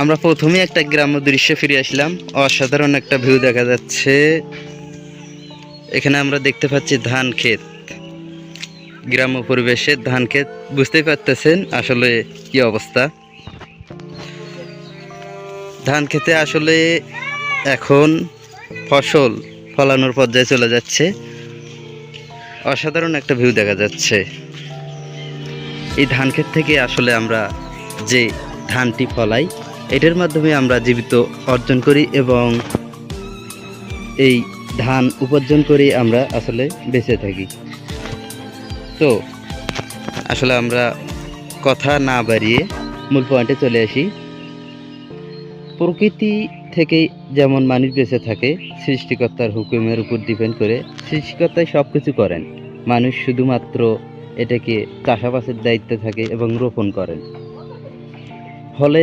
আমরা প্রথমে একটা গ্রাম্য দৃশ্য ফিরে আসলাম। অসাধারণ একটা ভিউ দেখা যাচ্ছে। এখানে আমরা দেখতে পাচ্ছি ধান ক্ষেত। গ্রাম্য পরিবেশে ধান ক্ষেত, বুঝতেই পারতেছেন আসলে কি অবস্থা। ধান খেতে আসলে এখন ফসল ফলানোর পর্যায়ে চলে যাচ্ছে। অসাধারণ একটা ভিউ দেখা যাচ্ছে। এই ধান ক্ষেত থেকে আসলে আমরা যে ধানটি ফলাই এটার মাধ্যমে আমরা জীবিত অর্জন করি এবং এই ধান উপার্জন করে আমরা আসলে বেঁচে থাকি। তো, আসলে আমরা কথা না বাড়িয়ে মূল পয়েন্টে চলে আসি। প্রকৃতি থেকে যেমন মানুষ বেঁচে থাকে, সৃষ্টিকর্তার হুকুমের উপর ডিপেন্ড করে সৃষ্টিকর্তাই সব কিছু করেন। মানুষ শুধুমাত্র এটাকে চাষাবাসের দায়িত্বে থাকে এবং রোপণ করেন। ফলে